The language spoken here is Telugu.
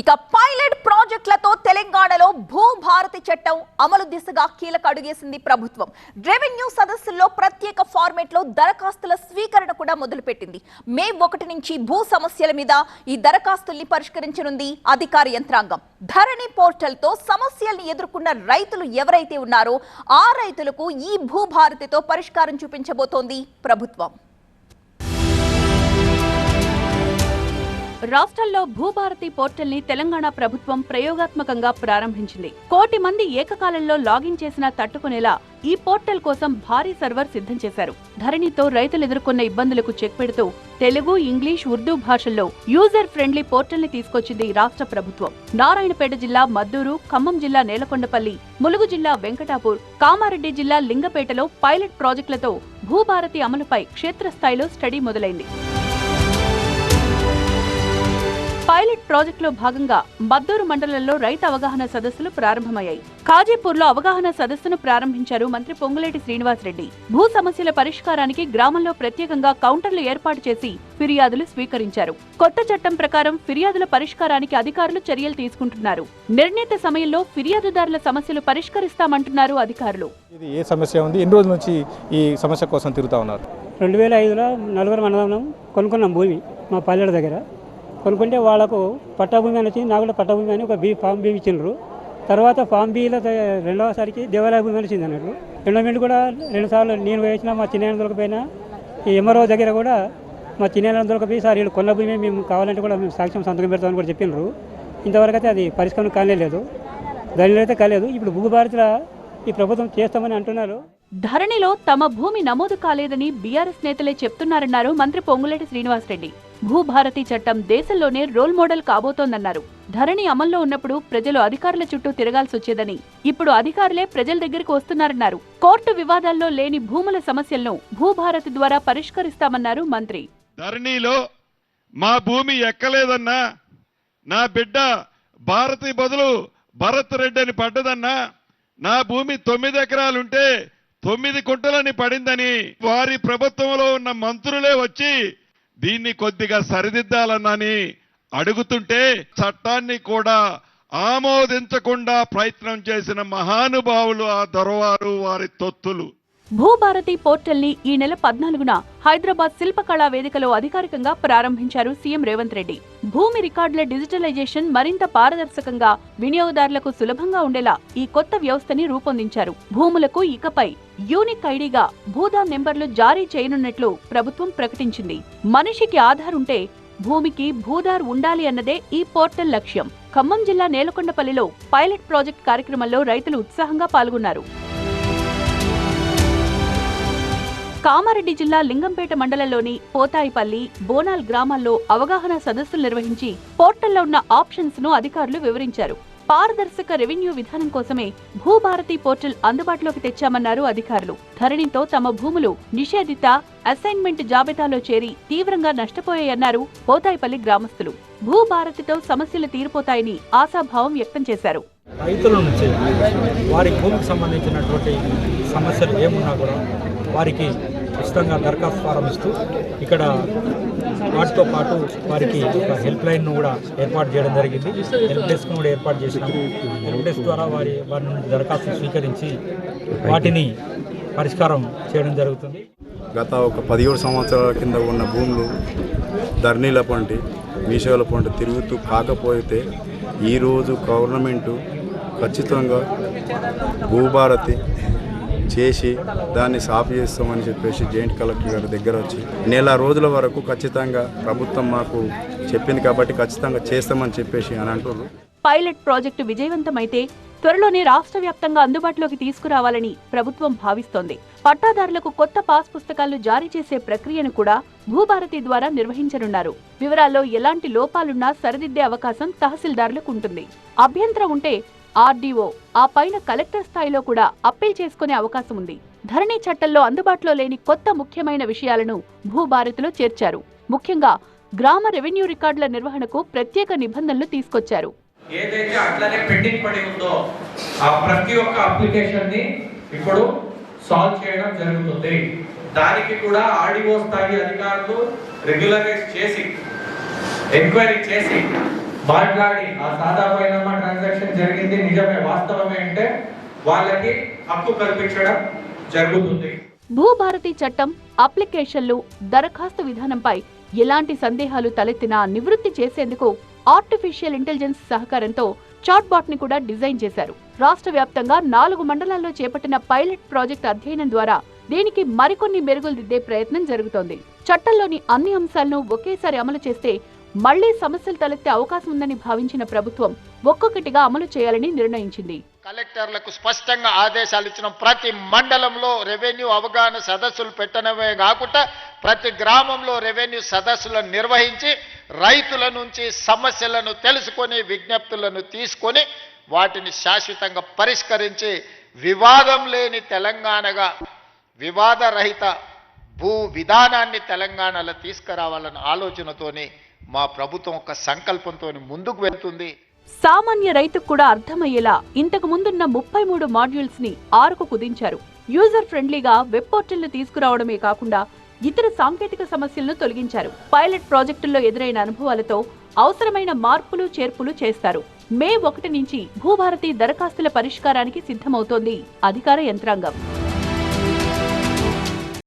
ఇక పైలట్ ప్రాజెక్టులతో తెలంగాణలో భూభారతి చట్టం అమలు దిశగా కీలక అడుగేసింది ప్రభుత్వం. రెవెన్యూ సదస్సుల్లో ప్రత్యేక ఫార్మేట్లో దరఖాస్తుల స్వీకరణ కూడా మొదలుపెట్టింది. మే ఒకటి నుంచి భూ సమస్యల మీద ఈ దరఖాస్తుల్ని పరిష్కరించనుంది అధికార యంత్రాంగం. ధరణి పోర్టల్తో సమస్యల్ని ఎదుర్కొన్న రైతులు ఎవరైతే ఉన్నారో ఆ రైతులకు ఈ భూభారతితో పరిష్కారం చూపించబోతోంది ప్రభుత్వం. రాష్ట్రంలో భూభారతి పోర్టల్ని తెలంగాణ ప్రభుత్వం ప్రయోగాత్మకంగా ప్రారంభించింది. కోటి మంది ఏకకాలంలో లాగిన్ చేసినా తట్టుకునేలా ఈ పోర్టల్ కోసం భారీ సర్వర్ సిద్ధం చేశారు. ధరణితో రైతులు ఎదుర్కొన్న ఇబ్బందులకు చెక్ పెడుతూ తెలుగు ఇంగ్లీష్ ఉర్దూ భాషల్లో యూజర్ ఫ్రెండ్లీ పోర్టల్ని తీసుకొచ్చింది రాష్ట్ర ప్రభుత్వం. నారాయణపేట జిల్లా మద్దూరు ఖమ్మం జిల్లా నేలకొండపల్లి ములుగు జిల్లా వెంకటాపూర్ కామారెడ్డి జిల్లా లింగపేటలో పైలట్ ప్రాజెక్టులతో భూభారతి అమలుపై క్షేత్రస్థాయిలో స్టడీ మొదలైంది. పైలట్ ప్రాజెక్టులో భాగంగా మద్దూరు మండలంలో రైతు అవగాహన సదస్సులు ప్రారంభమయ్యాయి. కాజీపూర్లో అవగాహన సదస్సును ప్రారంభించారు మంత్రి పొంగులేటి శ్రీనివాసరెడ్డి. భూ సమస్యల పరిష్కారానికి గ్రామంలో ప్రత్యేకంగా కౌంటర్లు ఏర్పాటు చేసి ఫిర్యాదులు స్వీకరించారు. కొత్త చట్టం ప్రకారం ఫిర్యాదుల పరిష్కారానికి అధికారులు చర్యలు తీసుకుంటున్నారు. నిర్ణీత సమయంలో ఫిర్యాదుదారుల సమస్యలు పరిష్కరిస్తామంటున్నారు అధికారులు. ఇది ఏ సమస్య ఉంది? ఎన్ని రోజుల నుంచి ఈ సమస్య కోసం తిరుగుతా ఉన్నారు? రెండు వేల ఐదులో నలుగురు మండలం కొనుక్కున్నాం భూమి మా పల్లెల దగ్గర. కొనుక్కుంటే వాళ్ళకు పట్టాభూమి అని వచ్చింది నాకు కూడా పట్టాభూమి అని ఒక బీ ఫామ్ బీ ఇచ్చినారు తర్వాత ఫామ్ బీలో రెండవసారికి దేవాలయ భూమి అని వచ్చింది అన్నట్లు రెండో కూడా రెండుసార్లు నేను వేసిన మా చిన్న దొరకపోయినా ఈ ఎంఆర్ఓ దగ్గర కూడా మా చిన్న దొరకపోయి సార్ వీళ్ళు కొన్న భూమి మేము కావాలంటే కూడా మేము సాక్ష్యం సంతకం పెడతామని కూడా చెప్పిండ్రు. ఇంతవరకు అయితే అది పరిష్కారం కాలేదు దానిలో అయితే కాలేదు. ఇప్పుడు భూభారతిలో ఈ ప్రభుత్వం చేస్తామని అంటున్నారు. ధరణిలో తమ భూమి నమోదు కాలేదని బీఆర్ఎస్ నేతలే చెప్తున్నారన్నారు మంత్రి పొంగులేటి శ్రీనివాసరెడ్డి. భూభారతి చట్టం దేశంలోనే రోల్ మోడల్ కాబోతోందన్నారు. ధరణి అమల్లో ఉన్నప్పుడు ప్రజలు అధికారుల చుట్టూ తిరగాల్సి వచ్చేదని ఇప్పుడు అధికారులే ప్రజల దగ్గరికి వస్తున్నారన్నారు. కోర్టు వివాదాల్లో లేని భూముల సమస్యలను భూభారతి ద్వారా పరిష్కరిస్తామన్నారు మంత్రి. ధరణిలో మా భూమి ఎక్కలేదన్నా నా బిడ్డ భారతి బదులు భరత్ రెడ్డి అని పడ్డదన్నా నా భూమి తొమ్మిది ఎకరాలుంటే తొమ్మిది కుంటలని పడిందని వారి ప్రభుత్వంలో ఉన్న మంత్రులే వచ్చి దీన్ని కొద్దిగా సరిదిద్దాలన్నని అడుగుతుంటే చట్టాన్ని కూడా ఆమోదించకుండా ప్రయత్నం చేసిన మహానుభావులు ఆ దొరవారు వారి తొత్తులు. భూభారతి పోర్టల్ని ఈ నెల పద్నాలుగున హైదరాబాద్ శిల్పకళా వేదికలో అధికారికంగా ప్రారంభించారు సీఎం రేవంత్ రెడ్డి. భూమి రికార్డుల డిజిటలైజేషన్ మరింత పారదర్శకంగా వినియోగదారులకు సులభంగా ఉండేలా ఈ కొత్త వ్యవస్థని రూపొందించారు. భూములకు ఇకపై యూనిక్ ఐడిగా భూదాన్ నెంబర్లు జారీ చేయనున్నట్లు ప్రభుత్వం ప్రకటించింది. మనిషికి ఆధార్ ఉంటే భూమికి భూదార్ ఉండాలి అన్నదే ఈ పోర్టల్ లక్ష్యం. ఖమ్మం జిల్లా నేలకొండపల్లిలో పైలట్ ప్రాజెక్ట్ కార్యక్రమంలో రైతులు ఉత్సాహంగా పాల్గొన్నారు. కామారెడ్డి జిల్లా లింగంపేట మండలంలోని పోతాయిపల్లి బోనాల్ గ్రామాల్లో అవగాహన సదస్సులు నిర్వహించి పోర్టల్లో ఉన్న ఆప్షన్స్ను అధికారులు వివరించారు. పారదర్శక రెవెన్యూ విధానం కోసమే భూభారతి పోర్టల్ అందుబాటులోకి తెచ్చామన్నారు అధికారులు. ధరణితో తమ భూములు నిషేధిత అసైన్మెంట్ జాబితాలో చేరి తీవ్రంగా నష్టపోయాయన్నారు పోతాయిపల్లి గ్రామస్తులు. భూభారతితో సమస్యలు తీరిపోతాయని ఆశాభావం వ్యక్తం చేశారు. రైతుల నుంచి వారి భూమికి సంబంధించినటువంటి సమస్యలు ఏమున్నా కూడా వారికి ఉచితంగా దరఖాస్తు ఫారం ఇస్తూ ఇక్కడ వాటితో పాటు వారికి ఒక హెల్ప్ లైన్ను కూడా ఏర్పాటు చేయడం జరిగింది. హెల్ప్ డెస్క్ను కూడా ఏర్పాటు చేసినాము హెల్ప్ డెస్క్ ద్వారా వారి వారి నుండి దరఖాస్తు స్వీకరించి వాటిని పరిష్కారం చేయడం జరుగుతుంది. గత ఒక పదిహేడు సంవత్సరాల కింద ఉన్న భూములు ధర్నీల పంటి మీషోల పంటి తిరుగుతూ కాకపోతే ఈరోజు గవర్నమెంటు ఖచ్చితంగా భూభారతి చేసి దాన్ని సాఫ్ చేస్తామని చెప్పేసి జాయింట్ కలెక్టర్ గారి దగ్గర వచ్చి నెల రోజుల వరకు ఖచ్చితంగా ప్రభుత్వం మాకు చెప్పింది కాబట్టి ఖచ్చితంగా చేస్తామని చెప్పేసి అని అంటున్నారు పైలట్ ప్రాజెక్టు విజయవంతమైతే త్వరలోనే రాష్ట్ర వ్యాప్తంగా అందుబాటులోకి తీసుకురావాలని ప్రభుత్వం భావిస్తోంది. పట్టాదారులకు కొత్త పాస్ పుస్తకాలు జారీ చేసే ప్రక్రియను కూడా భూభారతి ద్వారా నిర్వహించనున్నారు. వివరాల్లో ఎలాంటి లోపాలున్నా సరిదిద్దే అవకాశం తహసీల్దారులకు ఉంటుంది. అభ్యంతరం ఉంటే ఆర్డీఓ. ఆ పైన కలెక్టర్ స్థాయిలో కూడా అప్పీల్ చేసుకునే అవకాశం ఉంది. ధరణి చట్టంలో అందుబాటులో లేని కొత్త ముఖ్యమైన విషయాలను భూభారతిలో చేర్చారు. ముఖ్యంగా గ్రామ రెవెన్యూ రికార్డుల నిర్వహణకు ప్రత్యేక నిబంధనలు తీసుకొచ్చారు. ఏదైతే అట్లనే పెండింగ్ పడి ఉందో ఆ ప్రతి ఒక్క అప్లికేషన్ని ఇప్పుడు సాల్వ్ చేయడం జరుగుతుంది. దానికి కూడా ఆర్డీఓ స్థాయి అధికారులు రెగ్యులరైజ్ చేసి ఎంక్వైరీ చేసి మాట్లాడి ఆ సాదా ట్రాన్సాక్షన్ జరిగింది. నిజమే వాస్తవమే అంటే వాళ్ళకి హక్కు కల్పించడం జరుగుతుంది. భూభారతి చట్టం అప్లికేషన్లు దరఖాస్తు విధానంపై ఎలాంటి సందేహాలు తలెత్తినా నివృత్తి చేసేందుకు ఆర్టిఫిషియల్ ఇంటెలిజెన్స్ సహకారంతో చాట్బాట్ని కూడా డిజైన్ చేశారు. రాష్ట్ర వ్యాప్తంగా నాలుగు మండలాల్లో చేపట్టిన పైలట్ ప్రాజెక్ట్ అధ్యయనం ద్వారా దీనికి మరికొన్ని మెరుగులు దిద్దే ప్రయత్నం జరుగుతోంది. చట్టంలోని అన్ని అంశాలను ఒకేసారి అమలు చేస్తే మళ్ళీ సమస్యలు తలెత్తే అవకాశం ఉందని భావించిన ప్రభుత్వం ఒక్కొక్కటిగా అమలు చేయాలని నిర్ణయించింది. కలెక్టర్లకు స్పష్టంగా ఆదేశాలు ఇచ్చిన ప్రతి మండలంలో రెవెన్యూ అవగాహన సదస్సులు పెట్టడమే కాకుండా ప్రతి గ్రామంలో రెవెన్యూ సదస్సులను నిర్వహించి రైతుల నుంచి సమస్యలను తెలుసుకొని విజ్ఞప్తులను తీసుకొని వాటిని శాశ్వతంగా పరిష్కరించి వివాదం లేని తెలంగాణగా వివాదరహిత భూ విధానాన్ని తెలంగాణలో తీసుకురావాలన్న ఆలోచనతోని మా ప్రభుత్వం ఒక సంకల్పంతో ముందుకు వెళ్తుంది. సామాన్య రైతుకు కూడా అర్థమయ్యేలా ఇంతకు ముందున్న ముప్పై మూడు మాడ్యూల్స్ని ఆరుకు కుదించారు. యూజర్ ఫ్రెండ్లీగా వెబ్ పోర్టల్ను తీసుకురావడమే కాకుండా ఇతర సాంకేతిక సమస్యలను తొలగించారు. పైలట్ ప్రాజెక్టుల్లో ఎదురైన అనుభవాలతో అవసరమైన మార్పులు చేర్పులు చేస్తారు. మే ఒకటి నుంచి భూభారతి దరఖాస్తుల పరిష్కారానికి సిద్ధమవుతోంది అధికార యంత్రాంగం.